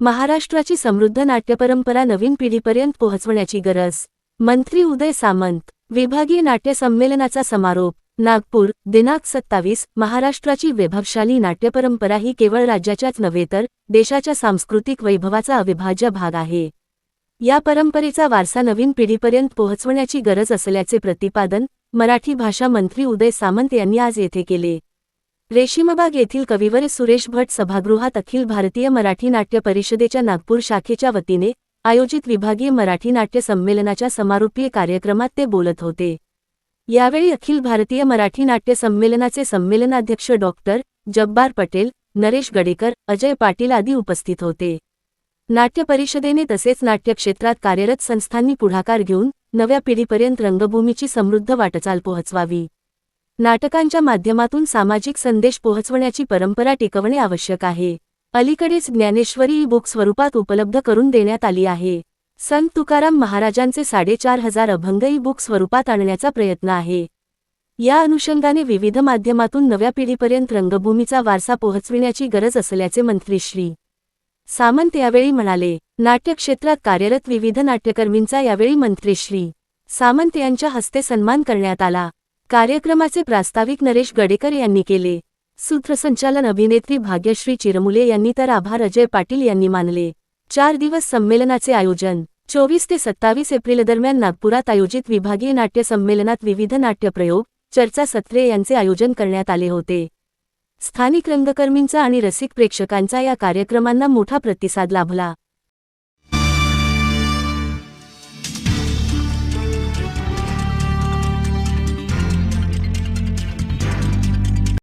महाराष्ट्राची समृद्ध नाट्यपरंपरा नवीन पिढीपर्यंत पोहोचवण्याची गरज. मंत्री उदय सामंत विभागीय नाट्य संमेलनाचा समारोप नागपूर दिनांक सत्तावीस महाराष्ट्राची वैभवशाली नाट्यपरंपरा ही केवळ राज्याच्याच नव्हे तर देशाच्या सांस्कृतिक वैभवाचा अविभाज्य भाग आहे. या परंपरेचा वारसा नवीन पिढीपर्यंत पोहोचवण्याची गरज असल्याचे प्रतिपादन मराठी भाषा मंत्री उदय सामंत यांनी आज येथे केले. रेशीमबाग येथील कविवर सुरेश भट सभागृहात अखिल भारतीय मराठी नाट्य परिषदेच्या नागपूर शाखेच्या वतीने आयोजित विभागीय मराठी नाट्य संमेलनाच्या समारोपीय कार्यक्रमात ते बोलत होते. यावेळी अखिल भारतीय मराठी नाट्य संमेलनाचे संमेलनाध्यक्ष डॉक्टर जब्बार पटेल नरेश गडेकर अजय पाटील आदी उपस्थित होते. नाट्य परिषदेने तसेच नाट्यक्षेत्रात कार्यरत संस्थांनी पुढाकार घेऊन नव्या पिढीपर्यंत रंगभूमीची समृद्ध वाटचाल पोहोचवावी. नाटकांच्या माध्यमातून सामाजिक संदेश पोहोचवण्याची परंपरा टिकवणे आवश्यक आहे. अलीकडेच ज्ञानेश्वरी ई बुक स्वरूपात उपलब्ध करून देण्यात आली आहे. संत तुकाराम महाराजांचे साडेचार हजार अभंग ई बुक स्वरूपात आणण्याचा प्रयत्न आहे. या अनुषंगाने विविध माध्यमातून नव्या पिढीपर्यंत रंगभूमीचा वारसा पोहोचविण्याची गरज असल्याचे मंत्री श्री. सामंत यावेळी म्हणाले. नाट्यक्षेत्रात कार्यरत विविध नाट्यकर्मींचा यावेळी मंत्री श्री. सामंत यांच्या हस्ते सन्मान करण्यात आला. कार्यक्रमाचे प्रास्ताविक नरेश गडेकर यांनी केले. सूत्रसंचालन अभिनेत्री भाग्यश्री चिरमुले यांनी तर आभार अजय पाटील यांनी मानले. चार दिवस संमेलनाचे आयोजन चोवीस ते सत्तावीस एप्रिल दरम्यान नागपुरात आयोजित विभागीय नाट्य संमेलनात विविध नाट्यप्रयोग चर्चासत्रे यांचे आयोजन करण्यात आले होते. स्थानिक रंगकर्मींचा आणि रसिक प्रेक्षकांचा या कार्यक्रमांना मोठा प्रतिसाद लाभला.